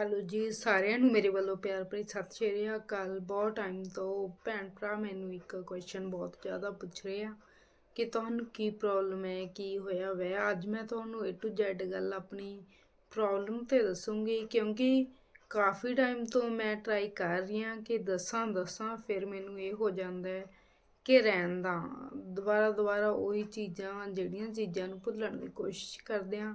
Hello ਜੀ, ਸਾਰਿਆਂ ਨੂੰ ਮੇਰੇ ਵੱਲੋਂ ਪਿਆਰ ਭਰੀ ਸਤਿ ਸ਼੍ਰੀ ਅਕਾਲ। ਬਹੁਤ ਟਾਈਮ ਤੋਂ ਭੈਣ ਭਰਾ ਮੈਨੂੰ ਇੱਕ ਕੁਐਸਚਨ ਬਹੁਤ ਜ਼ਿਆਦਾ ਪੁੱਛ ਰਹੇ ਆ ਕਿ ਤੁਹਾਨੂੰ ਕੀ ਪ੍ਰੋਬਲਮ ਹੈ, ਕੀ ਹੋਇਆ ਵੈ? ਅੱਜ ਮੈਂ ਤੁਹਾਨੂੰ A to Z ਗੱਲ ਆਪਣੀ ਪ੍ਰੋਬਲਮ ਤੇ ਦੱਸੂੰਗੀ, ਕਿਉਂਕਿ ਕਾਫੀ ਟਾਈਮ ਤੋਂ ਮੈਂ ਟਰਾਈ ਕਰ ਰਹੀ ਹਾਂ ਕਿ ਦੱਸਾਂ ਦੱਸਾਂ, ਫਿਰ ਮੈਨੂੰ ਇਹ ਹੋ ਜਾਂਦਾ ਹੈ ਕਿ ਰਹਿਣ ਦਾ। ਦੁਬਾਰਾ ਦੁਬਾਰਾ ਉਹੀ ਚੀਜ਼ਾਂ, ਜਿਹੜੀਆਂ ਚੀਜ਼ਾਂ ਨੂੰ ਭੁੱਲਣ ਦੀ ਕੋਸ਼ਿਸ਼ ਕਰਦੇ ਹਾਂ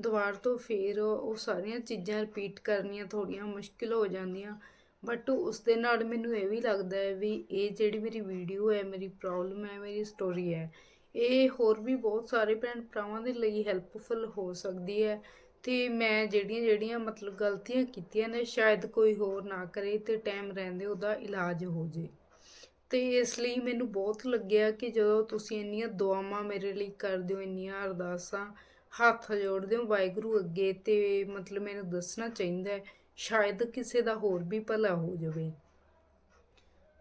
ਦੁਬਾਰ ਤੋਂ ਫਿਰ ਉਹ ਸਾਰੀਆਂ ਚੀਜ਼ਾਂ ਰਿਪੀਟ ਕਰਨੀਆਂ ਥੋੜ੍ਹੀਆਂ ਮੁਸ਼ਕਿਲ ਹੋ ਜਾਂਦੀਆਂ। ਬਟ ਉਸ ਦੇ ਨਾਲ ਮੈਨੂੰ ਇਹ ਵੀ ਲੱਗਦਾ ਹੈ ਵੀ ਇਹ ਜਿਹੜੀ ਮੇਰੀ ਵੀਡੀਓ ਹੈ, ਮੇਰੀ ਪ੍ਰੋਬਲਮ ਹੈ, ਮੇਰੀ ਸਟੋਰੀ ਹੈ, ਇਹ ਹੋਰ ਵੀ ਬਹੁਤ ਸਾਰੇ ਭੈਣ ਭਰਾਵਾਂ ਦੇ ਲਈ ਹੈਲਪਫੁਲ ਹੋ ਸਕਦੀ ਹੈ। ਤੇ ਮੈਂ ਜਿਹੜੀਆਂ ਜਿਹੜੀਆਂ ਮਤਲਬ ਗਲਤੀਆਂ ਕੀਤੀਆਂ ਨੇ, ਸ਼ਾਇਦ ਕੋਈ ਹੋਰ ਨਾ ਕਰੇ ਤੇ ਟਾਈਮ ਰਹਿੰਦੇ ਉਹਦਾ ਇਲਾਜ ਹੋ ਜੇ। ਤੇ ਇਸ ਲਈ ਮੈਨੂੰ ਬਹੁਤ ਲੱਗਿਆ ਕਿ ਜਦੋਂ ਤੁਸੀਂ ਇੰਨੀਆਂ ਦੁਆਵਾਂ ਮੇਰੇ ਲਈ ਕਰਦੇ ਹੋ, ਇੰਨੀਆਂ ਅਰਦਾਸਾਂ ਹੱਥ ਜੋੜਦੇ ਹੋ, ਵਾਹਿਗੁਰੂ ਅੱਗੇ ਤੇ ਮਤਲਬ ਮੈਨੂੰ ਦੱਸਣਾ ਚਾਹੀਦਾ ਹੈ, ਸ਼ਾਇਦ ਕਿਸੇ ਦਾ ਹੋਰ ਵੀ ਭਲਾ ਹੋ ਜਾਵੇ।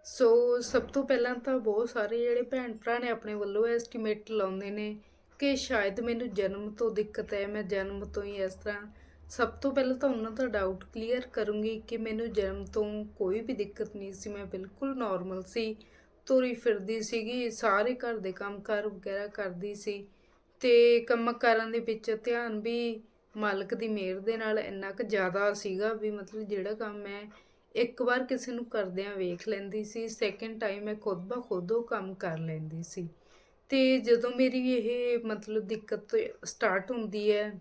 ਸੋ ਸਭ ਤੋਂ ਪਹਿਲਾਂ ਤਾਂ ਬਹੁਤ ਸਾਰੇ ਜਿਹੜੇ ਭੈਣ ਭਰਾ ਨੇ ਆਪਣੇ ਵੱਲੋਂ ਐਸਟੀਮੇਟ ਲਾਉਂਦੇ ਨੇ ਕਿ ਸ਼ਾਇਦ ਮੈਨੂੰ ਜਨਮ ਤੋਂ ਦਿੱਕਤ ਹੈ, ਮੈਂ ਜਨਮ ਤੋਂ ਹੀ ਇਸ ਤਰ੍ਹਾਂ। ਸਭ ਤੋਂ ਪਹਿਲਾਂ ਤਾਂ ਉਹਨਾਂ ਦਾ ਡਾਊਟ ਕਲੀਅਰ ਕਰੂੰਗੀ ਕਿ ਮੈਨੂੰ ਜਨਮ ਤੋਂ ਕੋਈ ਵੀ ਦਿੱਕਤ ਨਹੀਂ ਸੀ, ਮੈਂ ਬਿਲਕੁਲ ਨਾਰਮਲ ਸੀ। ਤੁਰੀ ਫਿਰਦੀ ਸੀਗੀ, ਸਾਰੇ ਘਰ ਦੇ ਕੰਮ ਕਾਰ ਵਗੈਰਾ ਕਰਦੀ ਸੀ। ਤੇ ਕੰਮ ਕਰਨ ਦੇ ਵਿੱਚ ਧਿਆਨ ਵੀ ਮਾਲਕ ਦੀ ਮਿਹਰ ਦੇ ਨਾਲ ਇੰਨਾ ਕੁ ਜ਼ਿਆਦਾ ਸੀਗਾ ਵੀ ਮਤਲਬ ਜਿਹੜਾ ਕੰਮ ਮੈਂ ਇੱਕ ਵਾਰ ਕਿਸੇ ਨੂੰ ਕਰਦਿਆਂ ਵੇਖ ਲੈਂਦੀ ਸੀ ਸੈਕਿੰਡ ਟਾਈਮ ਮੈਂ ਖੁਦ ਬਾ ਖੁਦ ਉਹ ਕੰਮ ਕਰ ਲੈਂਦੀ ਸੀ। ਤੇ ਜਦੋਂ ਮੇਰੀ ਇਹ ਮਤਲਬ ਦਿੱਕਤ ਸਟਾਰਟ ਹੁੰਦੀ ਹੈ,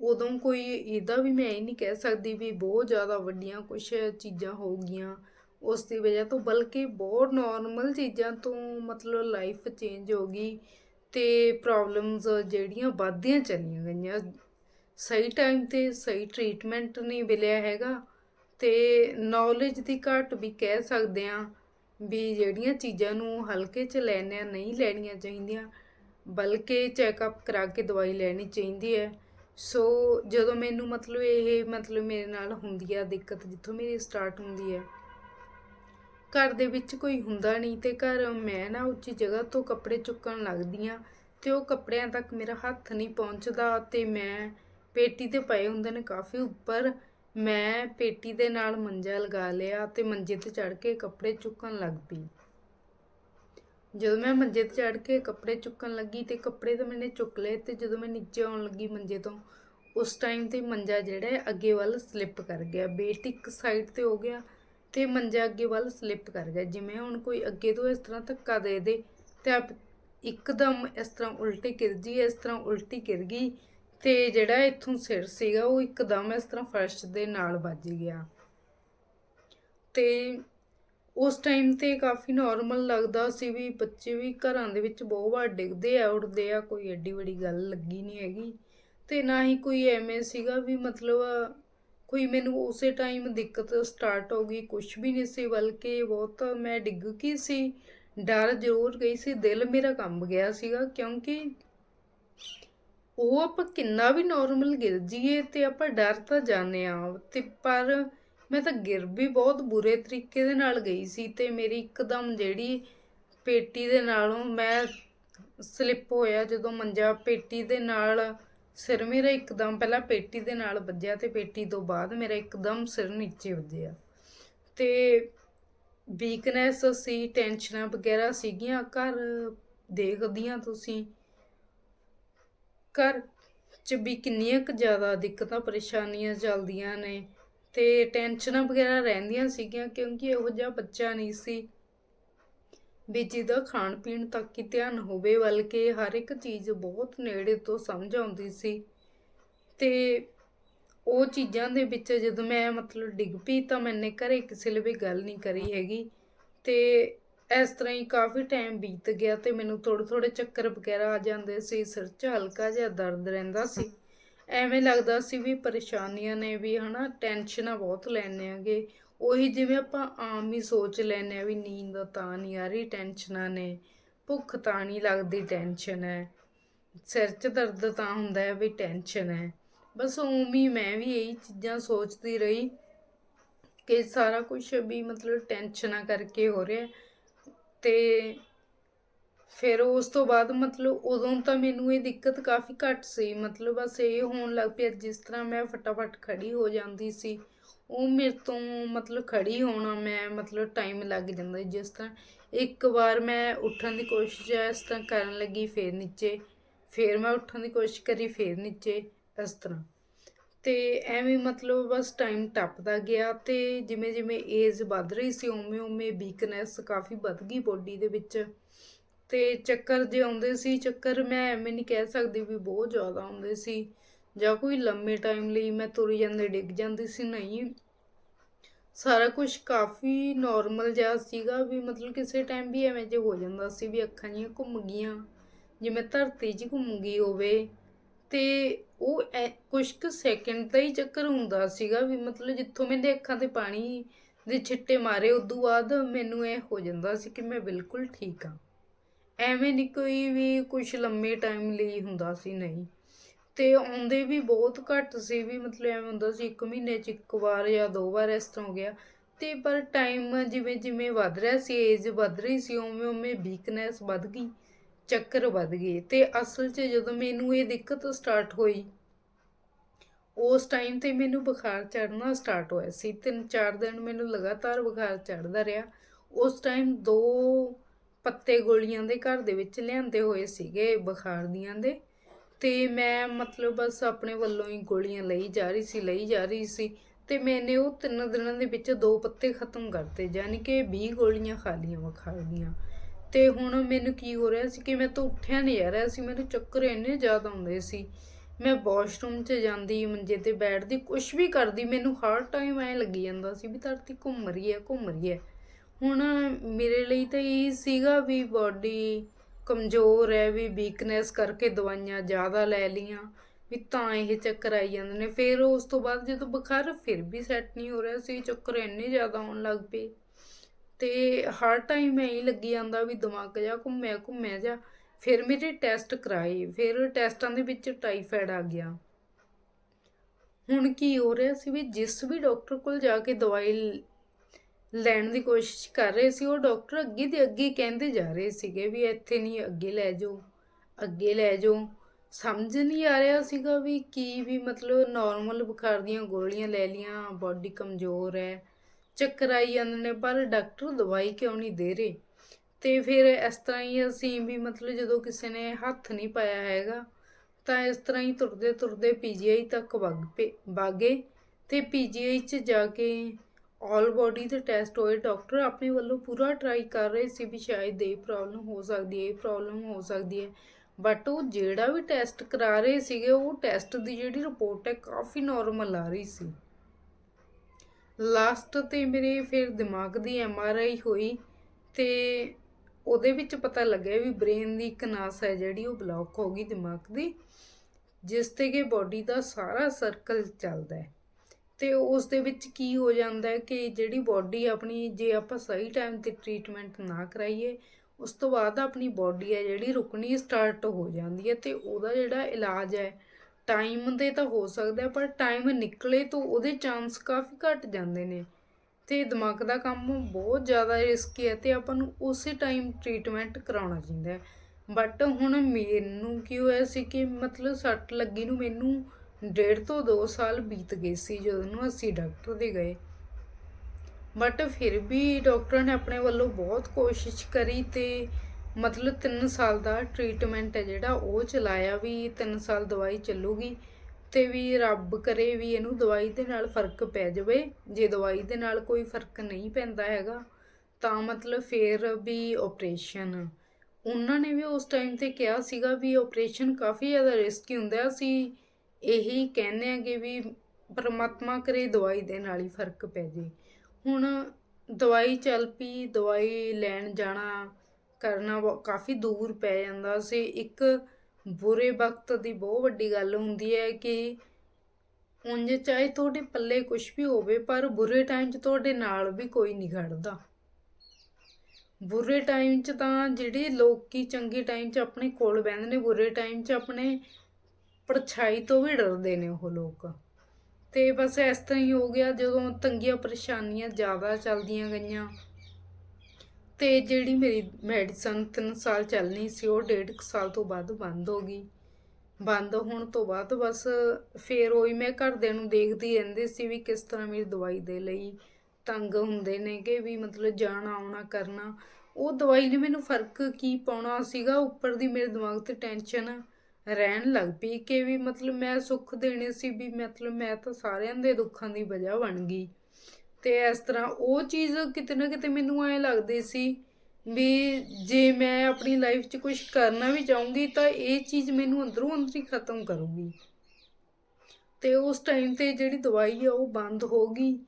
ਉਦੋਂ ਕੋਈ ਇਹਦਾ ਵੀ ਮੈਂ ਇਹ ਨਹੀਂ ਕਹਿ ਸਕਦੀ ਵੀ ਬਹੁਤ ਜ਼ਿਆਦਾ ਵੱਡੀਆਂ ਕੁਝ ਚੀਜ਼ਾਂ ਹੋ ਗਈਆਂ। ਉਸ ਦੀ ਵਜ੍ਹਾ ਤੋਂ ਬਲਕਿ ਬਹੁਤ ਨਾਰਮਲ ਚੀਜ਼ਾਂ ਤੋਂ ਮਤਲਬ ਲਾਈਫ ਚੇਂਜ ਹੋ ਗਈ। ਤੇ ਪ੍ਰੋਬਲਮਸ ਜਿਹੜੀਆਂ ਵੱਧਦੀਆਂ ਚਲੀਆਂ ਗਈਆਂ। ਸਹੀ ਟਾਈਮ ਤੇ ਸਹੀ ਟ੍ਰੀਟਮੈਂਟ ਨਹੀਂ ਮਿਲਿਆ ਹੈਗਾ ਤੇ ਨੌਲੇਜ ਦੀ ਘਾਟ ਵੀ ਕਹਿ ਸਕਦੇ ਆ ਵੀ ਜਿਹੜੀਆਂ ਚੀਜ਼ਾਂ ਨੂੰ ਹਲਕੇ 'ਚ ਲੈਣੀਆਂ ਨਹੀਂ ਲੈਣੀਆਂ ਚਾਹੀਦੀਆਂ, ਬਲਕਿ ਚੈੱਕਅਪ ਕਰਾ ਕੇ ਦਵਾਈ ਲੈਣੀ ਚਾਹੀਦੀ ਹੈ। ਸੋ ਜਦੋਂ ਮੈਨੂੰ ਮਤਲਬ ਇਹ ਮਤਲਬ ਮੇਰੇ ਨਾਲ ਹੁੰਦੀ ਆ, ਦਿੱਕਤ ਜਿੱਥੋਂ ਮੇਰੀ ਸਟਾਰਟ ਹੁੰਦੀ ਹੈ ਘਰ ਦੇ ਵਿੱਚ ਕੋਈ ਹੁੰਦਾ ਨਹੀਂ ਤੇ ਘਰ ਮੈਂ ਨਾ ਉੱਚੀ ਜਗ੍ਹਾ ਤੋਂ ਕੱਪੜੇ ਚੁੱਕਣ ਲੱਗਦੀ ਆ ਤੇ ਉਹ ਕੱਪੜਿਆਂ ਤੱਕ ਮੇਰਾ ਹੱਥ ਨਹੀਂ ਪਹੁੰਚਦਾ ਤੇ ਮੈਂ ਪੇਟੀ ਤੇ ਪਏ ਹੁੰਦੇ ਨੇ ਕਾਫੀ ਉੱਪਰ, ਮੈਂ ਪੇਟੀ ਦੇ ਨਾਲ ਮੰਜਾ ਲਗਾ ਲਿਆ ਤੇ ਮੰਜੇ ਤੇ ਚੜ ਕੇ ਕੱਪੜੇ ਚੁੱਕਣ ਲੱਗ ਪਈ। ਜਦੋਂ ਮੈਂ ਮੰਜੇ ਤੇ ਚੜ ਕੇ ਕੱਪੜੇ ਚੁੱਕਣ ਲੱਗੀ ਤੇ ਕੱਪੜੇ ਤਾਂ ਮੈਨੇ ਚੁੱਕ ਲਏ ਤੇ ਜਦੋਂ ਮੈਂ ਨੀਚੇ ਆਉਣ ਲੱਗੀ ਮੰਜੇ ਤੋਂ, ਉਸ ਟਾਈਮ ਤੇ ਮੰਜਾ ਜਿਹੜਾ ਅੱਗੇ ਵੱਲ ਸਲਿੱਪ ਕਰ ਗਿਆ ਬੇਟ ਇੱਕ ਸਾਈਡ ਤੇ ਹੋ ਗਿਆ ਤੇ ਮੰਜਾ ਅੱਗੇ ਵੱਲ ਸਲਿੱਪ ਕਰ ਗਿਆ। ਜਿਵੇਂ ਹੁਣ ਕੋਈ ਅੱਗੇ ਤੋਂ ਇਸ ਤਰ੍ਹਾਂ ਧੱਕਾ ਦੇ ਦੇ ਤੇ ਆਪ ਇੱਕਦਮ ਇਸ ਤਰ੍ਹਾਂ ਉਲਟੀ ਗਿਰ ਜੀ ਇਸ ਤਰ੍ਹਾਂ ਉਲਟੀ ਗਿਰ ਗਈ ਤੇ ਜਿਹੜਾ ਇੱਥੋਂ ਸਿਰ ਸੀਗਾ ਉਹ ਇੱਕਦਮ ਇਸ ਤਰ੍ਹਾਂ ਫਰਸ਼ ਦੇ ਨਾਲ ਵੱਜ ਗਿਆ। ਤੇ ਉਸ ਟਾਈਮ ਤੇ ਕਾਫੀ ਨਾਰਮਲ ਲੱਗਦਾ ਸੀ ਵੀ ਬੱਚੇ ਵੀ ਘਰਾਂ ਦੇ ਵਿੱਚ ਬਹੁਤ ਵਾਰ ਡਿੱਗਦੇ ਆ, ਉੱਡਦੇ ਆ, ਕੋਈ ਐਡੀ ਵੱਡੀ ਗੱਲ ਲੱਗੀ ਨਹੀਂ ਹੈਗੀ। ਤੇ ਨਾ ਹੀ ਕੋਈ ਐਵੇਂ ਸੀਗਾ ਵੀ ਮਤਲਬ ਕੋਈ ਮੈਨੂੰ ਉਸੇ ਟਾਈਮ ਦਿੱਕਤ ਸਟਾਰਟ ਹੋ ਗਈ ਕੁਝ ਵੀ ਨਹੀਂ ਸੀ ਬਲਕਿ ਬਹੁਤ ਮੈਂ ਡਿੱਗ ਗਈ ਸੀ, ਡਰ ਜ਼ਰੂਰ ਗਈ ਸੀ, ਦਿਲ ਮੇਰਾ ਕੰਬ ਗਿਆ ਸੀਗਾ ਕਿਉਂਕਿ ਉਹ ਆਪਾਂ ਕਿੰਨਾ ਵੀ ਨਾਰਮਲ ਗਿਰ ਜੀਏ ਤੇ ਆਪਾਂ ਡਰ ਤਾਂ ਜਾਂਦੇ ਆ ਤੇ ਪਰ ਮੈਂ ਤਾਂ ਗਿਰ ਵੀ ਬਹੁਤ ਬੁਰੇ ਤਰੀਕੇ ਦੇ ਨਾਲ ਗਈ ਸੀ ਤੇ ਮੇਰੀ ਇੱਕਦਮ ਜਿਹੜੀ ਪੇਟੀ ਦੇ ਨਾਲੋਂ ਮੈਂ ਸਲਿੱਪ ਹੋਇਆ ਜਦੋਂ ਮੰਜਾ ਪੇਟੀ ਦੇ ਨਾਲ ਸਿਰ ਮੇਰਾ ਇੱਕਦਮ ਪਹਿਲਾਂ ਪੇਟੀ ਦੇ ਨਾਲ ਵੱਜਿਆ ਤੇ ਪੇਟੀ ਤੋਂ ਬਾਅਦ ਮੇਰਾ ਇੱਕਦਮ ਸਿਰ ਨੀਚੇ ਵੱਜਿਆ। ਤੇ ਵੀਕਨੈਸ ਸੀ ਟੈਨਸ਼ਨਾਂ ਵਗੈਰਾ ਸੀਗੀਆਂ। ਘਰ ਦੇਖਦੀਆਂ ਤੁਸੀਂ। ਘਰ ਚ ਵੀ ਕਿੰਨੀਆਂ ਕੁ ਜ਼ਿਆਦਾ ਦਿੱਕਤਾਂ, ਪਰੇਸ਼ਾਨੀਆਂ ਚੱਲਦੀਆਂ ਨੇ ਤੇ ਟੈਨਸ਼ਨਾਂ ਵਗੈਰਾ ਰਹਿੰਦੀਆਂ ਸੀਗੀਆਂ ਕਿਉਂਕਿ ਇਹੋ ਜਿਹਾ ਬੱਚਾ ਨਹੀਂ ਸੀ। ਵੀ ਜਿਹਦਾ ਖਾਣ ਪੀਣ ਤੱਕ ਹੀ ਧਿਆਨ ਹੋਵੇ, ਬਲਕਿ ਹਰ ਇੱਕ ਚੀਜ਼ ਬਹੁਤ ਨੇੜੇ ਤੋਂ ਸਮਝ ਆਉਂਦੀ ਸੀ। ਤੇ ਉਹ ਚੀਜ਼ਾਂ ਦੇ ਵਿੱਚ ਜਦੋਂ ਮੈਂ ਮਤਲਬ ਡਿੱਗ ਪਈ ਤਾਂ ਮੈਨੇ ਘਰੇ ਕਿਸੇ ਲਈ ਵੀ ਗੱਲ ਨਹੀਂ ਕਰੀ ਹੈਗੀ। ਤੇ ਇਸ ਤਰ੍ਹਾਂ ਹੀ ਕਾਫੀ ਟਾਈਮ ਬੀਤ ਗਿਆ ਤੇ ਮੈਨੂੰ ਥੋੜੇ ਥੋੜੇ ਚੱਕਰ ਵਗੈਰਾ ਆ ਜਾਂਦੇ ਸੀ, ਸਿਰ 'ਚ ਹਲਕਾ ਜਿਹਾ ਦਰਦ ਰਹਿੰਦਾ ਸੀ। ਐਵੇਂ ਲੱਗਦਾ ਸੀ ਵੀ ਪਰੇਸ਼ਾਨੀਆਂ ਨੇ ਵੀ ਹਨਾ ਟੈਨਸ਼ਨਾਂ ਬਹੁਤ ਲੈਣੇ ਆਗੇ ਉਹੀ ਜਿਵੇਂ ਆਪਾਂ ਆਮ ਹੀ ਸੋਚ ਲੈਨੇ ਆ ਵੀ ਨੀਂਦ ਤਾਂ ਨਹੀਂ ਆ ਰਹੀ, ਟੈਨਸ਼ਨਾਂ ਨੇ, ਭੁੱਖ ਤਾਂ ਨਹੀਂ ਲੱਗਦੀ, ਟੈਨਸ਼ਨ ਹੈ। ਸਿਰ 'ਚ ਦਰਦ ਤਾਂ ਹੁੰਦਾ ਹੈ ਵੀ ਟੈਨਸ਼ਨ ਹੈ। ਬਸ ਉਵੇਂ ਮੈਂ ਵੀ ਇਹੀ ਚੀਜ਼ਾਂ ਸੋਚਦੀ ਰਹੀ ਕਿ ਸਾਰਾ ਕੁਝ ਵੀ ਮਤਲਬ ਟੈਨਸ਼ਨਾਂ ਕਰਕੇ ਹੋ ਰਿਹਾ ਤੇ ਫਿਰ ਉਸ ਤੋਂ ਬਾਅਦ ਮਤਲਬ ਉਦੋਂ ਤਾਂ ਮੈਨੂੰ ਇਹ ਦਿੱਕਤ ਕਾਫੀ ਘੱਟ ਸੀ। ਮਤਲਬ ਬਸ ਇਹ ਹੋਣ ਲੱਗ ਪਿਆ ਜਿਸ ਤਰ੍ਹਾਂ ਮੈਂ ਫਟਾਫਟ ਖੜੀ ਹੋ ਜਾਂਦੀ ਸੀ। ਉਹ ਮੇਰੇ ਤੋਂ ਮਤਲਬ ਖੜੀ ਹੋਣਾ, ਮੈਂ ਮਤਲਬ ਟਾਈਮ ਲੱਗ ਜਾਂਦਾ ਜਿਸ ਤਰ੍ਹਾਂ ਇੱਕ ਵਾਰ ਮੈਂ ਉੱਠਣ ਦੀ ਕੋਸ਼ਿਸ਼ ਇਸ ਤਰ੍ਹਾਂ ਕਰਨ ਲੱਗੀ ਫੇਰ ਨੀਚੇ, ਫੇਰ ਮੈਂ ਉੱਠਣ ਦੀ ਕੋਸ਼ਿਸ਼ ਕਰੀ ਫੇਰ ਨੀਚੇ ਇਸ ਤਰ੍ਹਾਂ। ਤੇ ਐਵੇਂ ਮਤਲਬ ਬਸ ਟਾਈਮ ਟੱਪਦਾ ਗਿਆ ਤੇ ਜਿਵੇਂ ਜਿਵੇਂ ਏਜ ਵੱਧ ਰਹੀ ਸੀ ਉਵੇਂ ਉਵੇਂ ਵੀਕਨੈਸ ਕਾਫੀ ਵੱਧ ਗਈ ਬੋਡੀ ਦੇ ਵਿੱਚ। ਤੇ ਚੱਕਰ ਜੇ ਆਉਂਦੇ ਸੀ, ਚੱਕਰ ਮੈਂ ਐਵੇਂ ਨਹੀਂ ਕਹਿ ਸਕਦੀ ਵੀ ਬਹੁਤ ਜ਼ਿਆਦਾ ਆਉਂਦੇ ਸੀ। ਜਾਂ ਕੋਈ ਲੰਮੇ ਟਾਈਮ ਲਈ ਮੈਂ ਤੁਰ ਜਾਂਦੇ, ਡਿੱਗ ਜਾਂਦੀ ਸੀ, ਨਹੀਂ। ਸਾਰਾ ਕੁਝ ਕਾਫੀ ਨਾਰਮਲ ਜਿਹਾ ਸੀਗਾ ਵੀ ਮਤਲਬ ਕਿਸੇ ਟਾਈਮ ਵੀ ਐਵੇਂ ਜੇ ਹੋ ਜਾਂਦਾ ਸੀ ਵੀ ਅੱਖਾਂ ਜੀਆਂ ਘੁੰਮ ਗਈਆਂ ਜਿਵੇਂ ਧਰਤੀ 'ਚ ਘੁੰਮ ਗਈ ਹੋਵੇ। ਤੇ ਉਹ ਐ- ਕੁਛ ਕੁ ਸੈਕਿੰਡ ਦਾ ਹੀ ਚੱਕਰ ਹੁੰਦਾ ਸੀਗਾ ਵੀ ਮਤਲਬ ਜਿੱਥੋਂ ਮੇਰੇ ਅੱਖਾਂ ਤੇ ਪਾਣੀ ਦੇ ਛਿੱਟੇ ਮਾਰੇ, ਉਦੋਂ ਬਾਅਦ ਮੈਨੂੰ ਇਹ ਹੋ ਜਾਂਦਾ ਸੀ ਕਿ ਮੈਂ ਬਿਲਕੁਲ ਠੀਕ ਹਾਂ। ਐਵੇਂ ਨਹੀਂ ਕੋਈ ਵੀ ਕੁਝ ਲੰਮੇ ਟਾਈਮ ਲਈ ਹੁੰਦਾ ਸੀ, ਨਹੀਂ। ਤੇ ਆਉਂਦੇ ਵੀ ਬਹੁਤ ਘੱਟ ਸੀ ਵੀ ਮਤਲਬ ਐਵੇਂ ਹੁੰਦਾ ਸੀ, ਇੱਕ ਮਹੀਨੇ 'ਚ ਇੱਕ ਵਾਰ ਜਾਂ ਦੋ ਵਾਰ ਇਸ ਤਰ੍ਹਾਂ ਹੋ ਗਿਆ। ਤੇ ਪਰ ਟਾਈਮ ਜਿਵੇਂ ਜਿਵੇਂ ਵੱਧ ਰਿਹਾ ਸੀ ਏਜ ਵੱਧ ਰਹੀ ਸੀ, ਉਵੇਂ ਉਵੇਂ ਵੀਕਨੈਸ ਵੱਧ ਗਈ, ਚੱਕਰ ਵੱਧ ਗਏ। ਤੇ ਅਸਲ 'ਚ ਜਦੋਂ ਮੈਨੂੰ ਇਹ ਦਿੱਕਤ ਸਟਾਰਟ ਹੋਈ, ਉਸ ਟਾਈਮ ਤੇ ਮੈਨੂੰ ਬੁਖਾਰ ਚੜਨਾ ਸਟਾਰਟ ਹੋਇਆ ਸੀ। ਤਿੰਨ, ਚਾਰ ਦਿਨ ਮੈਨੂੰ ਲਗਾਤਾਰ ਬੁਖਾਰ ਚੜਦਾ ਰਿਹਾ। ਉਸ ਟਾਈਮ ਦੋ ਪੱਤੇ ਗੋਲੀਆਂ ਦੇ ਘਰ ਦੇ ਵਿੱਚ ਲਿਆਂਦੇ ਹੋਏ ਸੀਗੇ ਬੁਖਾਰ ਦੀਆਂ ਦੇ। ਤੇ ਮੈਂ ਮਤਲਬ ਬਸ ਆਪਣੇ ਵੱਲੋਂ ਹੀ ਗੋਲੀਆਂ ਲਈ ਜਾ ਰਹੀ ਸੀ, ਲਈ ਜਾ ਰਹੀ ਸੀ ਤੇ ਮੈਨੇ ਉਹ ਤਿੰਨ ਦਿਨਾਂ ਦੇ ਵਿੱਚ ਦੋ ਪੱਤੇ ਖਤਮ ਕਰਤੇ ਯਾਨੀ ਕਿ 20 ਗੋਲੀਆਂ ਖਾ ਲਈਆਂ ਬੁਖਾਰ ਦੀਆਂ ਤੇ ਹੁਣ ਮੈਨੂੰ ਕੀ ਹੋ ਰਿਹਾ ਸੀ ਕਿ ਮੈਂ ਤਾਂ ਉੱਠਿਆ ਨਹੀਂ ਜਾ ਰਿਹਾ ਸੀ, ਮੈਨੂੰ ਚੱਕਰ ਇੰਨੇ ਜ਼ਿਆਦਾ ਆਉਂਦੇ ਸੀ। ਮੈਂ ਵਾਸ਼ਰੂਮ 'ਚ ਜਾਂਦੀ, ਮੰਜੇ ਤੇ ਬੈਠਦੀ ਕੁਝ ਵੀ ਕਰਦੀ, ਮੈਨੂੰ ਹਰ ਟਾਈਮ ਐ ਲੱਗੀ ਜਾਂਦਾ ਸੀ ਵੀ ਧਰਤੀ ਘੁੰਮ ਰਹੀ ਹੈ, ਘੁੰਮ ਰਹੀ ਹੈ। ਹੁਣ ਮੇਰੇ ਲਈ ਤਾਂ ਇਹ ਸੀਗਾ ਵੀ ਬਾਡੀ ਕਮਜ਼ੋਰ ਹੈ, ਵੀ ਵੀਕਨੈਸ ਕਰਕੇ ਦਵਾਈਆਂ ਜ਼ਿਆਦਾ ਲੈ ਲਈਆਂ, ਵੀ ਤਾਂ ਇਹ ਚੱਕਰ ਆਈ ਜਾਂਦੇ ਨੇ। ਫਿਰ ਉਸ ਤੋਂ ਬਾਅਦ ਜਦੋਂ ਬੁਖਾਰ ਫਿਰ ਵੀ ਸੈੱਟ ਨਹੀਂ ਹੋ ਰਿਹਾ ਸੀ, ਚੱਕਰ ਇੰਨੇ ਜ਼ਿਆਦਾ ਆਉਣ ਲੱਗ ਪਏ। ਤੇ ਹਰ ਟਾਈਮ ਐਂ ਹੀ ਲੱਗੀ ਜਾਂਦਾ ਵੀ ਦਿਮਾਗ ਜਾ, ਘੁੰਮਿਆ ਘੁੰਮਿਆ ਜਾ। ਫਿਰ ਮੇਰੇ ਟੈਸਟ ਕਰਾਏ, ਫਿਰ ਟੈਸਟਾਂ ਦੇ ਵਿੱਚ ਟਾਈਫਾਇਡ ਆ ਗਿਆ। ਹੁਣ ਕੀ ਹੋ ਰਿਹਾ ਸੀ ਵੀ ਜਿਸ ਵੀ ਡਾਕਟਰ ਕੋਲ ਜਾ ਕੇ ਦਵਾਈ ਲੈਣ ਦੀ ਕੋਸ਼ਿਸ਼ ਕਰ ਰਹੇ ਸੀ, ਉਹ ਡਾਕਟਰ ਅੱਗੇ ਦੇ ਅੱਗੇ ਕਹਿੰਦੇ ਜਾ ਰਹੇ ਸੀਗੇ ਵੀ ਇੱਥੇ ਨਹੀਂ ਅੱਗੇ ਲੈ ਜਾਓ, ਅੱਗੇ ਲੈ ਜਾਓ। ਸਮਝ ਨਹੀਂ ਆ ਰਿਹਾ ਸੀਗਾ ਵੀ ਕੀ, ਵੀ ਮਤਲਬ ਨਾਰਮਲ ਬੁਖਾਰ ਦੀਆਂ ਗੋਲੀਆਂ ਲੈ ਲੀਆਂ ਬਾਡੀ ਕਮਜ਼ੋਰ ਹੈ, ਚੱਕਰ ਆਈ ਜਾਂਦੇ ਨੇ, ਪਰ ਡਾਕਟਰ ਦਵਾਈ ਕਿਉਂ ਨਹੀਂ ਦੇ ਰਹੇ? ਤੇ ਫਿਰ ਇਸ ਤਰ੍ਹਾਂ ਹੀ ਅਸੀਂ ਵੀ ਮਤਲਬ ਜਦੋਂ ਕਿਸੇ ਨੇ ਹੱਥ ਨਹੀਂ ਪਾਇਆ ਹੈਗਾ, ਤਾਂ ਇਸ ਤਰ੍ਹਾਂ ਹੀ ਤੁਰਦੇ ਤੁਰਦੇ ਪੀਜੀਆਈ ਤੱਕ ਵਗ ਪਏ ਵਾਗੇ ਤੇ ਪੀਜੀਆਈ 'ਚ ਜਾ ਕੇ ਆਲ ਬੋਡੀ ਦੇ ਟੈਸਟ ਹੋਏ ਡਾਕਟਰ ਆਪਣੇ ਵੱਲੋਂ ਪੂਰਾ ਟਰਾਈ ਕਰ ਰਹੇ ਸੀ ਵੀ ਸ਼ਾਇਦ ਇਹ ਪ੍ਰੋਬਲਮ ਹੋ ਸਕਦੀ ਹੈ, ਇਹ ਪ੍ਰੋਬਲਮ ਹੋ ਸਕਦੀ ਹੈ। ਬਟ ਉਹ ਜਿਹੜਾ ਵੀ ਟੈਸਟ ਕਰਾ ਰਹੇ ਸੀਗੇ, ਉਹ ਟੈਸਟ ਦੀ ਜਿਹੜੀ ਰਿਪੋਰਟ ਹੈ, ਕਾਫੀ ਨਾਰਮਲ ਆ ਰਹੀ ਸੀ। ਲਾਸਟ ਤੇ ਮੇਰੇ ਫਿਰ ਦਿਮਾਗ ਦੀ ਐੱਮ ਆਰ ਆਈ ਹੋਈ ਤੇ ਉਹਦੇ ਵਿੱਚ ਪਤਾ ਲੱਗਿਆ ਵੀ ਬ੍ਰੇਨ ਦੀ ਇੱਕ ਨਾਸ ਹੈ ਜਿਹੜੀ, ਉਹ ਬਲੌਕ ਹੋ ਗਈ ਦਿਮਾਗ ਦੀ, ਜਿਸ ਤੇ ਕਿ ਬਾਡੀ ਦਾ ਸਾਰਾ ਸਰਕਲ ਚੱਲਦਾ ਹੈ। ਤੇ ਉਸ ਦੇ ਵਿੱਚ ਕੀ ਹੋ ਜਾਂਦਾ ਹੈ ਕਿ ਜਿਹੜੀ ਬਾਡੀ ਆਪਣੀ, ਜੇ ਆਪਾਂ ਸਹੀ ਟਾਈਮ ਤੇ ਟ੍ਰੀਟਮੈਂਟ ਨਾ ਕਰਾਈਏ, ਉਸ ਤੋਂ ਬਾਅਦ ਆਪਣੀ ਬਾਡੀ ਹੈ ਜਿਹੜੀ ਰੁਕਣੀ ਸਟਾਰਟ ਹੋ ਜਾਂਦੀ ਹੈ ਤੇ ਉਹਦਾ ਜਿਹੜਾ ਇਲਾਜ ਹੈ ਟਾਈਮ ਦੇ ਤਾਂ ਹੋ ਸਕਦਾ ਪਰ ਟਾਈਮ ਨਿਕਲੇ ਤੋਂ ਉਹਦੇ ਚਾਂਸ ਕਾਫੀ ਘਟ ਜਾਂਦੇ ਨੇ ਤੇ ਦਿਮਾਗ ਦਾ ਕੰਮ ਬਹੁਤ ਜ਼ਿਆਦਾ ਰਿਸਕੀ ਹੈ ਤੇ ਆਪਾਂ ਨੂੰ ਉਸੇ ਟਾਈਮ ਟ੍ਰੀਟਮੈਂਟ ਕਰਾਉਣਾ ਚਾਹੀਦਾ ਹੈ। ਬਟ ਹੁਣ ਮੈਨੂੰ ਕੀ ਹੋਇਆ ਸੀ ਕਿ ਮਤਲਬ ਸੱਟ ਲੱਗੀ ਨੂੰ ਮੈਨੂੰ ਡੇਢ ਤੋਂ 2 ਸਾਲ ਬੀਤ ਗਏ ਸੀ ਜਦੋਂ ਨੂੰ ਅਸੀਂ ਡਾਕਟਰ ਦੇ ਗਏ। ਬਟ ਫਿਰ ਵੀ ਡਾਕਟਰ ਨੇ ਆਪਣੇ ਵੱਲੋਂ ਬਹੁਤ ਕੋਸ਼ਿਸ਼ ਕਰੀ ਤੇ ਮਤਲਬ 3 ਸਾਲ ਦਾ ਟ੍ਰੀਟਮੈਂਟ ਹੈ ਜਿਹੜਾ ਉਹ ਚਲਾਇਆ ਵੀ 3 ਸਾਲ ਦਵਾਈ ਚੱਲੂਗੀ ਤੇ ਵੀ ਰੱਬ ਕਰੇ ਵੀ ਇਹਨੂੰ ਦਵਾਈ ਦੇ ਨਾਲ ਫ਼ਰਕ ਪੈ ਜਾਵੇ। ਜੇ ਦਵਾਈ ਦੇ ਨਾਲ ਕੋਈ ਫ਼ਰਕ ਨਹੀਂ ਪੈਂਦਾ ਹੈਗਾ ਤਾਂ ਮਤਲਬ ਫੇਰ ਵੀ ਆਪਰੇਸ਼ਨ ਉਹਨਾਂ ਨੇ ਵੀ ਉਸ ਟਾਈਮ ਤੇ ਕਿਹਾ ਸੀਗਾ ਵੀ ਆਪਰੇਸ਼ਨ ਕਾਫੀ ਜ਼ਿਆਦਾ ਰਿਸਕੀ ਹੁੰਦਾ। ਸੀ ਇਹੀ ਕਹਿੰਦੇ ਆਂਗੇ ਵੀ ਪਰਮਾਤਮਾ ਕਰੇ ਦਵਾਈ ਦੇ ਨਾਲ ਹੀ ਫ਼ਰਕ ਪੈ ਜੇ। ਹੁਣ ਦਵਾਈ ਚੱਲ ਪਈ, ਦਵਾਈ ਲੈਣ ਜਾਣਾ ਕਰਨਾ ਵਾ- ਕਾਫੀ ਦੂਰ ਪੈ ਜਾਂਦਾ ਸੀ। ਇੱਕ ਬੁਰੇ ਵਕਤ ਦੀ ਬਹੁਤ ਵੱਡੀ ਗੱਲ ਹੁੰਦੀ ਹੈ ਕਿ ਉਂਝ ਚਾਹੇ ਤੁਹਾਡੇ ਪੱਲੇ ਕੁਝ ਵੀ ਹੋਵੇ, ਪਰ ਬੁਰੇ ਟਾਈਮ 'ਚ ਤੁਹਾਡੇ ਨਾਲ ਵੀ ਕੋਈ ਨਹੀਂ ਖੜਦਾ। ਬੁਰੇ ਟਾਈਮ 'ਚ ਤਾਂ ਜਿਹੜੇ ਲੋਕੀ ਚੰਗੇ ਟਾਈਮ 'ਚ ਆਪਣੇ ਕੋਲ ਬਹਿੰਦੇ ਨੇ, ਬੁਰੇ ਟਾਈਮ 'ਚ ਆਪਣੇ ਪਰਛਾਈ ਤੋਂ ਵੀ ਡਰਦੇ ਨੇ ਉਹ ਲੋਕ। ਤੇ ਬਸ ਇਸ ਤਰ੍ਹਾਂ ਹੀ ਹੋ ਗਿਆ, ਜਦੋਂ ਤੰਗੀਆਂ ਪਰੇਸ਼ਾਨੀਆਂ ਜ਼ਿਆਦਾ ਚੱਲਦੀਆਂ ਗਈਆਂ। ਤੇ ਜਿਹੜੀ ਮੇਰੀ ਮੈਡੀਸਨ 3 ਸਾਲ ਚੱਲਣੀ ਸੀ, ਉਹ ਡੇਢ ਕੁ ਸਾਲ ਤੋਂ ਬਾਅਦ ਬੰਦ ਹੋ ਗਈ। ਬੰਦ ਹੋਣ ਤੋਂ ਬਾਅਦ ਬਸ ਫੇਰ ਉਹੀ ਮੈਂ ਘਰਦਿਆਂ ਨੂੰ ਦੇਖਦੀ ਰਹਿੰਦੀ ਸੀ ਵੀ ਕਿਸ ਤਰ੍ਹਾਂ ਮੇਰੀ ਦਵਾਈ ਦੇ ਲਈ ਤੰਗ ਹੁੰਦੇ ਨੇ ਕਿ ਵੀ ਮਤਲਬ ਜਾਣਾ, ਆਉਣਾ, ਕਰਨਾ। ਉਹ ਦਵਾਈ ਨੇ ਮੈਨੂੰ ਫ਼ਰਕ ਕੀ ਪਾਉਣਾ ਸੀਗਾ, ਉੱਪਰ ਦੀ ਮੇਰੇ ਦਿਮਾਗ ਤੇ ਟੈਨਸ਼ਨ ਰਹਿਣ ਲੱਗ ਪਈ ਕਿ ਵੀ ਮਤਲਬ ਮੈਂ ਸੁੱਖ ਦੇਣੇ ਸੀ ਵੀ ਮਤਲਬ ਮੈਂ ਤਾਂ ਸਾਰਿਆਂ ਦੇ ਦੁੱਖਾਂ ਦੀ ਵਜ੍ਹਾ ਬਣ ਗਈ। ਤੇ ਇਸ ਤਰ੍ਹਾਂ ਉਹ ਚੀਜ਼ ਕਿਤੇ ਨਾ ਕਿਤੇ ਮੈਨੂੰ ਐਂ ਲੱਗਦੀ ਸੀ ਵੀ ਜੇ ਮੈਂ ਆਪਣੀ ਲਾਈਫ 'ਚ ਕੁਝ ਕਰਨਾ ਵੀ ਚਾਹੂੰਗੀ ਤਾਂ ਇਹ ਚੀਜ਼ ਮੈਨੂੰ ਅੰਦਰੋਂ ਅੰਦਰ ਹੀ ਖਤਮ ਕਰੂਗੀ। ਤੇ ਉਸ ਟਾਈਮ ਤੇ ਜਿਹੜੀ ਦਵਾਈ ਆ ਉਹ ਬੰਦ ਹੋ ਗਈ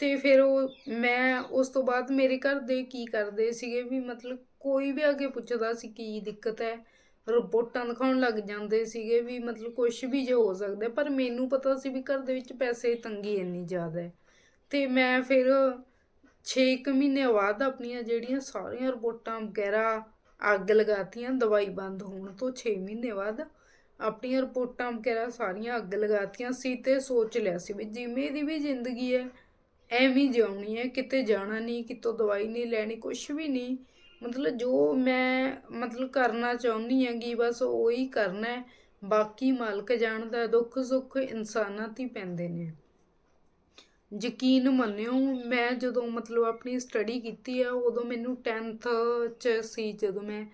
ਤੇ ਫਿਰ ਉਹ ਮੈਂ ਉਸ ਤੋਂ ਬਾਅਦ ਮੇਰੇ ਘਰ ਦੇ ਕੀ ਕਰਦੇ ਸੀਗੇ ਵੀ ਮਤਲਬ ਕੋਈ ਵੀ ਅੱਗੇ ਪੁੱਛਦਾ ਸੀ ਕੀ ਦਿੱਕਤ ਹੈ। ਰਿਪੋਰਟਾਂ ਦਿਖਾਉਣ ਲੱਗ ਜਾਂਦੇ ਸੀਗੇ ਵੀ ਮਤਲਬ ਕੁਝ ਵੀ ਜੇ ਹੋ ਸਕਦਾ, ਪਰ ਮੈਨੂੰ ਪਤਾ ਸੀ ਵੀ ਘਰ ਦੇ ਵਿੱਚ ਪੈਸੇ ਦੀ ਤੰਗੀ ਇੰਨੀ ਜ਼ਿਆਦਾ ਹੈ। ਤੇ ਮੈਂ ਫਿਰ 6 ਮਹੀਨੇ ਬਾਅਦ ਆਪਣੀਆਂ ਜਿਹੜੀਆਂ ਸਾਰੀਆਂ ਰਿਪੋਰਟਾਂ ਵਗੈਰਾ ਅੱਗ ਲਗਾਤੀਆਂ, ਦਵਾਈ ਬੰਦ ਹੋਣ ਤੋਂ 6 ਮਹੀਨੇ ਬਾਅਦ ਆਪਣੀਆਂ ਰਿਪੋਰਟਾਂ ਵਗੈਰਾ ਸਾਰੀਆਂ ਅੱਗ ਲਗਾਤੀਆਂ ਸੀ ਤੇ ਸੋਚ ਲਿਆ ਸੀ ਵੀ ਜਿਵੇਂ ਦੀ ਵੀ ਜ਼ਿੰਦਗੀ ਹੈ, ਐਵੇਂ ਜਿਉਣੀ ਹੈ, ਕਿਤੇ ਜਾਣਾ ਨਹੀਂ, ਕਿਤੋਂ ਦਵਾਈ ਨਹੀਂ ਲੈਣੀ ਕੁਝ ਵੀ ਨਹੀਂ। ਮਤਲਬ ਜੋ ਮੈਂ ਮਤਲਬ ਕਰਨਾ ਚਾਹੁੰਦੀ ਹੈਗੀ ਬਸ ਉਹੀ ਕਰਨਾ ਹੈ, ਬਾਕੀ ਮਾਲਕ ਜਾਣਦਾ ਦੁੱਖ ਸੁੱਖ ਇਨਸਾਨਾਂ ਤੇ ਹੀ ਪੈਂਦੇ ਨੇ। ਯਕੀਨ ਮੰਨਿਓ, ਮੈਂ ਜਦੋਂ ਮਤਲਬ ਆਪਣੀ ਸਟੱਡੀ ਕੀਤੀ ਆ, ਉਦੋਂ ਮੈਨੂੰ 10th ਚ ਸੀ ਜਦੋਂ ਮੈਂ,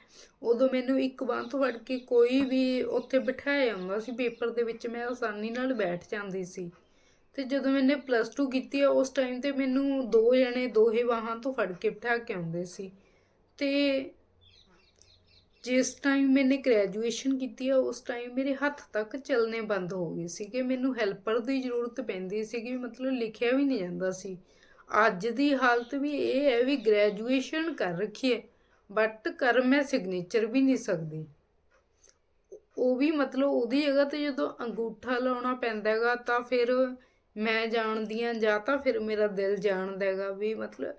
ਉਦੋਂ ਮੈਨੂੰ ਇੱਕ ਬਾਂਹ ਤੋਂ ਫੜ ਕੇ ਕੋਈ ਵੀ ਉੱਥੇ ਬਿਠਾਇਆ ਜਾਂਦਾ ਸੀ, ਪੇਪਰ ਦੇ ਵਿੱਚ ਮੈਂ ਆਸਾਨੀ ਨਾਲ ਬੈਠ ਜਾਂਦੀ ਸੀ। ਤੇ ਜਦੋਂ ਮੈਨੇ ਪਲੱਸ 2 ਕੀਤੀ ਆ, ਉਸ ਟਾਈਮ ਤੇ ਮੈਨੂੰ ਦੋ ਜਣੇ ਦੋਹੇ ਬਾਹਾਂ ਤੋਂ ਫੜ ਕੇ ਬਿਠਾ ਕੇ ਆਉਂਦੇ ਸੀ। ਤੇ ਜਿਸ ਟਾਈਮ ਮੈਨੇ ਗ੍ਰੈਜੂਏਸ਼ਨ ਕੀਤੀ ਆ, ਉਸ ਟਾਈਮ ਮੇਰੇ ਹੱਥ ਤੱਕ ਚੱਲਣੇ ਬੰਦ ਹੋ ਗਏ ਸੀਗੇ। ਮੈਨੂੰ ਹੈਲਪਰ ਦੀ ਜ਼ਰੂਰਤ ਪੈਂਦੀ ਸੀਗੀ, ਮਤਲਬ ਲਿਖਿਆ ਵੀ ਨਹੀਂ ਜਾਂਦਾ ਸੀ। ਅੱਜ ਦੀ ਹਾਲਤ ਵੀ ਇਹ ਹੈ ਵੀ ਗ੍ਰੈਜੂਏਸ਼ਨ ਕਰ ਰੱਖੀ ਹੈ ਬਟ ਕਰ ਮੈਂ ਸਿਗਨੇਚਰ ਵੀ ਨਹੀਂ ਸਕਦੀ। ਉਹ ਵੀ ਮਤਲਬ ਉਹਦੀ ਜਗ੍ਹਾ ਤੇ ਜਦੋਂ ਅੰਗੂਠਾ ਲਾਉਣਾ ਪੈਂਦਾ ਹੈਗਾ, ਤਾਂ ਫਿਰ ਮੈਂ ਜਾਣਦੀ ਹਾਂ ਜਾਂ ਤਾਂ ਫਿਰ ਮੇਰਾ ਦਿਲ ਜਾਣਦਾ ਹੈਗਾ ਵੀ ਮਤਲਬ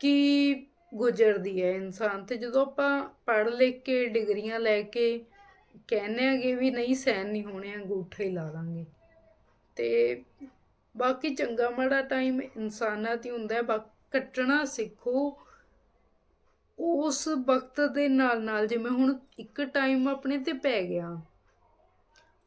ਕੀ ਗੁਜ਼ਰਦੀ ਹੈ ਇਨਸਾਨ। ਤੇ ਜਦੋਂ ਆਪਾਂ ਪੜ੍ਹ ਲਿਖ ਕੇ, ਡਿਗਰੀਆਂ ਲੈ ਕੇ ਕਹਿੰਦੇ ਆਗੇ ਵੀ ਨਹੀਂ ਸਹਿਨ ਨਹੀਂ ਹੋਣੇ, ਅੰਗੂਠੇ ਹੀ ਲਾ ਲਾਂਗੇ। ਤੇ ਬਾਕੀ ਚੰਗਾ ਮਾੜਾ ਟਾਈਮ ਇਨਸਾਨਾਂ ਤੇ ਹੁੰਦਾ ਹੈ। ਕੱਟਣਾ ਸਿੱਖੋ। ਉਸ ਵਕਤ ਦੇ ਨਾਲ ਨਾਲ ਜਿਵੇਂ ਹੁਣ ਇੱਕ ਟਾਈਮ ਆਪਣੇ ਤੇ ਪੈ ਗਿਆ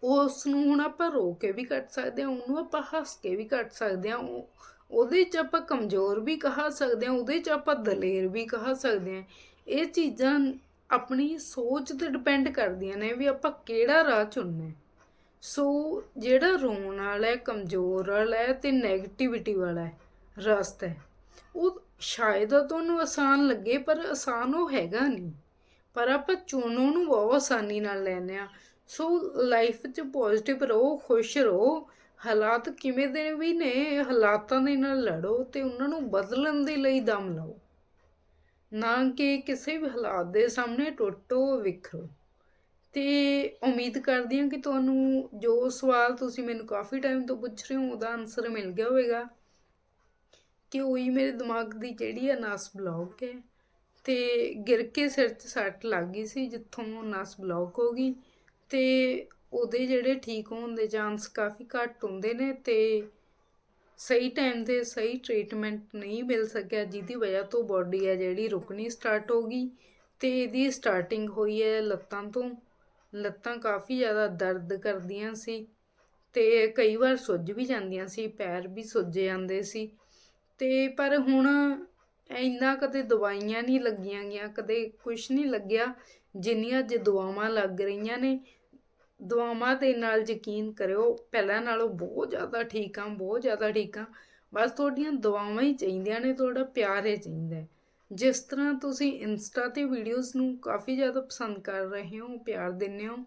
ਉਸ ਨੂੰ ਹੁਣ ਆਪਾਂ ਰੋ ਕੇ ਵੀ ਕੱਟ ਸਕਦੇ ਹਾਂ, ਉਹਨੂੰ ਆਪਾਂ ਹੱਸ ਕੇ ਵੀ ਕੱਟ ਸਕਦੇ ਹਾਂ, ਉਹ ਉਹਦੇ 'ਚ ਆਪਾਂ ਕਮਜ਼ੋਰ ਵੀ ਕਹਾ ਸਕਦੇ ਹਾਂ, ਉਹਦੇ 'ਚ ਆਪਾਂ ਦਲੇਰ ਵੀ ਕਹਾ ਸਕਦੇ ਹਾਂ। ਇਹ ਚੀਜ਼ਾਂ ਆਪਣੀ ਸੋਚ ਤੇ ਡਿਪੈਂਡ ਕਰਦੀਆਂ ਨੇ ਵੀ ਆਪਾਂ ਕਿਹੜਾ ਰਾਹ ਚੁਣਨਾ ਸੋ ਜਿਹੜਾ ਰੋਣ ਵਾਲਾ ਹੈ, ਕਮਜ਼ੋਰ ਵਾਲਾ ਹੈ ਤੇ 네ਗੇਟਿਵਿਟੀ ਵਾਲਾ ਹੈ, ਰਸਤਾ ਹੈ। ਉਹ ਸ਼ਾਇਦ ਤੁਹਾਨੂੰ ਆਸਾਨ ਲੱਗੇ, ਪਰ ਆਸਾਨ ਉਹ ਹੈਗਾ ਨਹੀਂ। ਪਰ ਆਪਾਂ ਚੁਣੋ ਨੂੰ ਬਹੁਤ ਆਸਾਨੀ ਨਾਲ ਲੈਨੇ ਆ ਸੋ ਲਾਈਫ 'ਚ ਪੋਜ਼ਿਟਿਵ ਰਹੋ, ਖੁਸ਼ ਰਹੋ ਹਾਲਾਤ ਕਿਵੇਂ ਦੇ ਵੀ ਨੇ, ਹਾਲਾਤਾਂ ਦੇ ਨਾਲ ਲੜੋ ਤੇ ਉਹਨਾਂ ਨੂੰ ਬਦਲਣ ਦੇ ਲਈ ਦਮ ਲਓ। ਨਾ ਕਿ ਕਿਸੇ ਵੀ ਹਾਲਾਤ ਦੇ ਸਾਹਮਣੇ ਟੁੱਟੋ ਵਿਖਰੋ। ਤੇ ਉਮੀਦ ਕਰਦੀ ਹਾਂ ਕਿ ਤੁਹਾਨੂੰ ਜੋ ਸਵਾਲ ਤੁਸੀਂ ਮੈਨੂੰ ਕਾਫੀ ਟਾਈਮ ਤੋਂ ਪੁੱਛ ਰਹੇ ਹੋ, ਉਹਦਾ ਆਨਸਰ ਮਿਲ ਗਿਆ ਹੋਵੇਗਾ। ਕਿ ਉਹੀ ਮੇਰੇ ਦਿਮਾਗ ਦੀ ਜਿਹੜੀ ਹੈ ਨਸ ਬਲੌਕ ਹੈ ਤੇ ਗਿਰ ਕੇ ਸਿਰ 'ਚ ਸੱਟ ਲੱਗ ਗਈ ਸੀ, ਜਿੱਥੋਂ ਨਸ ਬਲੌਕ ਹੋ ਗਈ ਤੇ ਉਹਦੇ ਜਿਹੜੇ ਠੀਕ ਹੋਣ ਦੇ ਚਾਂਸ ਕਾਫੀ ਘੱਟ ਹੁੰਦੇ ਨੇ ਤੇ ਸਹੀ ਟਾਈਮ ਤੇ ਸਹੀ ਟ੍ਰੀਟਮੈਂਟ ਨਹੀਂ ਮਿਲ ਸਕਿਆ, ਜਿਹਦੀ ਵਜ੍ਹਾ ਤੋਂ ਬਾਡੀ ਹੈ ਜਿਹੜੀ ਰੁਕਣੀ ਸਟਾਰਟ ਹੋ ਗਈ ਤੇ ਇਹਦੀ ਸਟਾਰਟਿੰਗ ਹੋਈ ਹੈ ਲੱਤਾਂ ਤੋਂ। ਲੱਤਾਂ ਕਾਫੀ ਜ਼ਿਆਦਾ ਦਰਦ ਕਰਦੀਆਂ ਸੀ ਤੇ ਕਈ ਵਾਰ ਸੁੱਜ ਵੀ ਜਾਂਦੀਆਂ ਸੀ, ਪੈਰ ਵੀ ਸੁੱਜ ਜਾਂਦੇ ਸੀ। ਤੇ ਪਰ ਹੁਣ ਇੰਨਾ ਕਦੇ ਦਵਾਈਆਂ ਨਹੀਂ ਲੱਗੀਆਂ ਗਈਆਂ, ਕਦੇ ਕੁਝ ਨਹੀਂ ਲੱਗਿਆ, ਜਿੰਨੀਆਂ ਅੱਜ ਦੁਆਵਾਂ ਲੱਗ ਰਹੀਆਂ ਨੇ ਦੁਆਵਾਂ ਦੇ ਨਾਲ ਯਕੀਨ ਕਰਿਓ, ਪਹਿਲਾਂ ਨਾਲੋਂ ਬਹੁਤ ਜ਼ਿਆਦਾ ਠੀਕ ਆ ਬਹੁਤ ਜ਼ਿਆਦਾ ਠੀਕ ਆ ਬਸ ਤੁਹਾਡੀਆਂ ਦੁਆਵਾਂ ਹੀ ਚਾਹੀਦੀਆਂ ਨੇ, ਤੁਹਾਡਾ ਪਿਆਰ ਹੀ ਚਾਹੀਦਾ ਜਿਸ ਤਰ੍ਹਾਂ ਤੁਸੀਂ ਇੰਸਟਾ ਤੇ ਵੀਡੀਓਜ਼ ਨੂੰ ਕਾਫੀ ਜ਼ਿਆਦਾ ਪਸੰਦ ਕਰ ਰਹੇ ਹੋ, ਪਿਆਰ ਦਿੰਦੇ ਹੋ,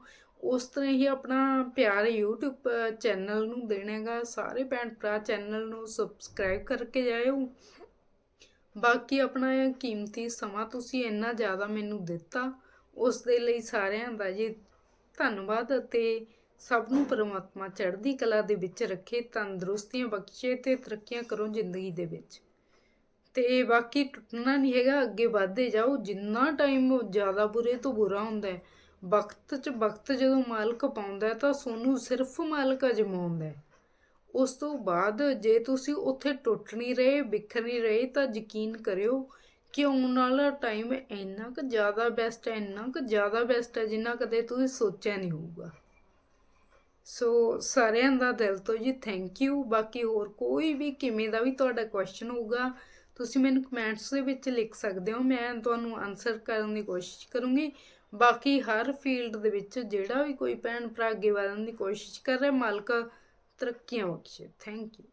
ਉਸ ਤਰ੍ਹਾਂ ਹੀ ਆਪਣਾ ਪਿਆਰ YouTube ਚੈਨਲ ਨੂੰ ਦੇਣਾਗਾ ਸਾਰੇ ਭੈਣ ਭਰਾ ਚੈਨਲ ਨੂੰ ਸਬਸਕ੍ਰਾਈਬ ਕਰਕੇ ਜਾਇਓ। ਬਾਕੀ ਆਪਣਾ ਕੀਮਤੀ ਸਮਾਂ ਤੁਸੀਂ ਇੰਨਾ ਜ਼ਿਆਦਾ ਮੈਨੂੰ ਦਿੱਤਾ, ਉਸ ਦੇ ਲਈ ਸਾਰਿਆਂ ਦਾ ਜੀ ਧੰਨਵਾਦ ਅਤੇ ਸਭ ਨੂੰ ਪਰਮਾਤਮਾ ਚੜ੍ਹਦੀ ਕਲਾ ਦੇ ਵਿੱਚ ਰੱਖੇ, ਤੰਦਰੁਸਤੀਆਂ ਬਖਸ਼ੇ ਤੇ ਤਰੱਕੀਆਂ ਕਰੋ ਜ਼ਿੰਦਗੀ ਦੇ ਵਿੱਚ। ਤੇ ਬਾਕੀ ਟੁੱਟਣਾ ਨਹੀਂ ਹੈਗਾ, ਅੱਗੇ ਵਧਦੇ ਜਾਓ। ਜਿੰਨਾ ਟਾਈਮ ਜ਼ਿਆਦਾ ਬੁਰੇ ਤੋਂ ਬੁਰਾ ਹੁੰਦਾ ਹੈ, ਵਕਤ 'ਚ ਵਕਤ ਜਦੋਂ ਮਾਲਕ ਪਾਉਂਦਾ ਤਾਂ ਸੋਨੂੰ ਸਿਰਫ ਮਾਲਕ ਅਜਮਾਉਂਦਾ ਹੈ। ਉਸ ਤੋਂ ਬਾਅਦ ਜੇ ਤੁਸੀਂ ਉੱਥੇ ਟੁੱਟ ਨਹੀਂ ਰਹੇ ਬਿਖਰ ਨਹੀਂ ਰਹੇ, ਤਾਂ ਯਕੀਨ ਕਰਿਓ ਕਿ ਆਉਣ ਵਾਲਾ ਟਾਈਮ ਇੰਨਾ ਕੁ ਜ਼ਿਆਦਾ ਬੈਸਟ ਹੈ, ਇੰਨਾ ਕੁ ਜ਼ਿਆਦਾ ਬੈਸਟ ਹੈ, ਜਿੰਨਾ ਕਦੇ ਤੁਸੀਂ ਸੋਚਿਆ ਨਹੀਂ ਹੋਊਗਾ। ਸੋ ਸਾਰਿਆਂ ਦਾ ਦਿਲ ਤੋਂ ਜੀ ਥੈਂਕ ਯੂ ਬਾਕੀ ਹੋਰ ਕੋਈ ਵੀ ਕਿਵੇਂ ਦਾ ਵੀ ਤੁਹਾਡਾ ਕੁਐਸਚਨ ਹੋਊਗਾ, ਤੁਸੀਂ ਮੈਨੂੰ ਕਮੈਂਟਸ ਦੇ ਵਿੱਚ ਲਿਖ ਸਕਦੇ ਹੋ। ਮੈਂ ਤੁਹਾਨੂੰ ਆਨਸਰ ਕਰਨ ਦੀ ਕੋਸ਼ਿਸ਼ ਕਰੂੰਗੀ। ਬਾਕੀ ਹਰ ਫੀਲਡ ਦੇ ਵਿੱਚ ਜਿਹੜਾ ਵੀ ਕੋਈ ਭੈਣ ਭਰਾ ਅੱਗੇ ਵਧਣ ਦੀ ਕੋਸ਼ਿਸ਼ ਕਰ ਰਿਹਾ, ਮਾਲਕ ਤਰੱਕੀਆਂ ਬਖਸ਼ੇ। Thank you